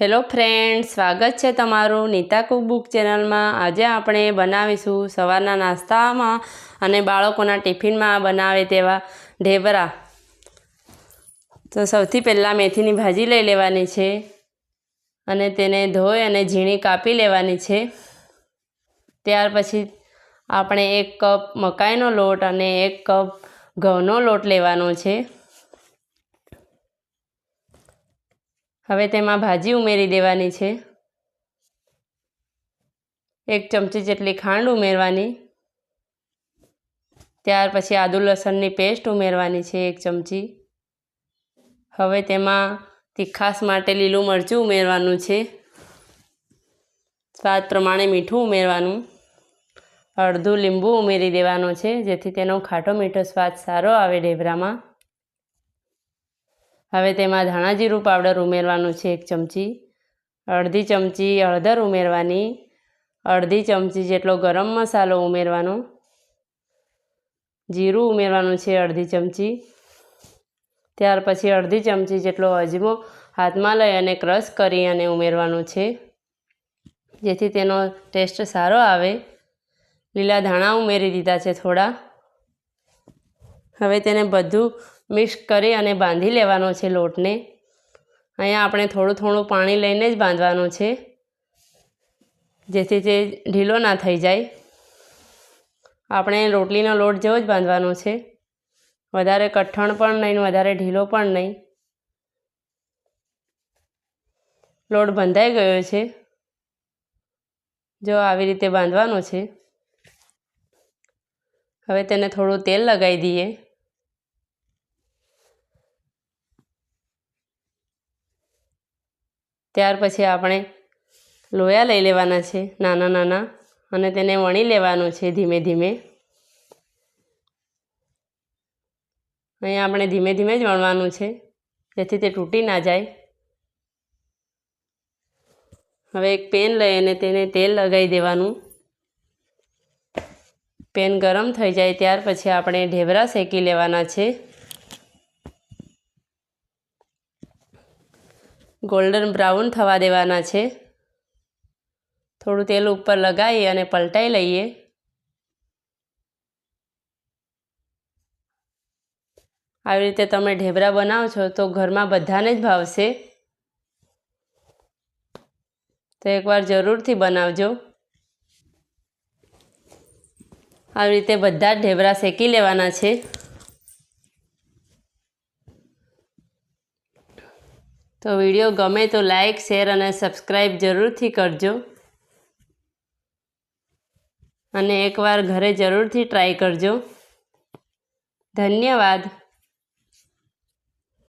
Hello friend, સ્વાગત છે તમારું નીતા કુક બુક ચેનલમાં. આજે આપણે બનાવીશું સવારના નાસ્તામાં અને બાળકોના ટિફિનમાં બનાવે તેવા ઢેબરા. તો સૌથી પહેલાં મેથીની ભાજી લઈ લેવાની છે અને તેને ધોઈ અને ઝીણી કાપી લેવાની છે. ત્યાર પછી આપણે એક કપ મકાઈનો લોટ અને એક કપ ઘઉંનો લોટ લેવાનો છે. હવે તેમાં ભાજી ઉમેરી દેવાની છે. એક ચમચી જેટલી ખાંડ ઉમેરવાની. ત્યાર પછી આદુ લસણની પેસ્ટ ઉમેરવાની છે એક ચમચી. હવે તેમાં તીખાસ માટે લીલું મરચું ઉમેરવાનું છે. સ્વાદ પ્રમાણે મીઠું ઉમેરવાનું. અડધું લીંબુ ઉમેરી દેવાનું છે, જેથી તેનો ખાટો મીઠો સ્વાદ સારો આવે ઢેબરામાં. હવે તેમાં ધાણા જીરું પાવડર ઉમેરવાનું છે એક ચમચી, અડધી ચમચી હળદર ઉમેરવાની, અડધી ચમચી જેટલો ગરમ મસાલો ઉમેરવાનો, જીરું ઉમેરવાનું છે અડધી ચમચી, ત્યાર પછી અડધી ચમચી જેટલો અજમો હાથમાં લઈ અને ક્રશ કરી અને ઉમેરવાનું છે, જેથી તેનો ટેસ્ટ સારો આવે. લીલા ધાણા ઉમેરી દીધા છે થોડા. હવે તેને બધું મિક્સ કરી અને બાંધી લેવાનો છે લોટને. અહીંયા આપણે થોડું થોડું પાણી લઈને જ બાંધવાનું છે. જેથી તે ઢીલો ના થઈ જાય. આપણે રોટલીનો લોટ જેવો જ બાંધવાનો છે. વધારે કઠણ પણ નહીં વધારે ઢીલો પણ નહીં. લોટ બંધાઈ ગયો છે. જો આવી રીતે બાંધવાનો છે. હવે તેને થોડું તેલ લગાવી દઈએ. ત્યાર પછી આપણે લોયા લઈ લેવાના છે, નાના નાના, અને તેને વણી લેવાનું છે ધીમે ધીમે. અહીંયા આપણે ધીમે ધીમે જ વણવાનું છે, જેથી તે તૂટી ના જાય. હવે એક પેન લઈ અને તેને તેલ લગાવી દેવાનું. પેન ગરમ થઈ જાય ત્યાર પછી આપણે ઢેબરા શેકી લેવાના છે. ગોલ્ડન બ્રાઉન થવા દેવાના છે. થોડું તેલ ઉપર લગાવી અને પલટાઈ લઈએ. આવી રીતે તમે ઢેબરા બનાવો છો તો ઘરમાં બધાને જ ભાવશે. તો એકવાર જરૂરથી બનાવજો. આવી રીતે બધા જ ઢેબરા શેકી લેવાના છે. તો વીડિયો ગમે તો લાઈક, શેર અને સબસ્ક્રાઈબ જરૂરથી કરજો. અને એકવાર ઘરે જરૂરથી ટ્રાય કરજો. ધન્યવાદ.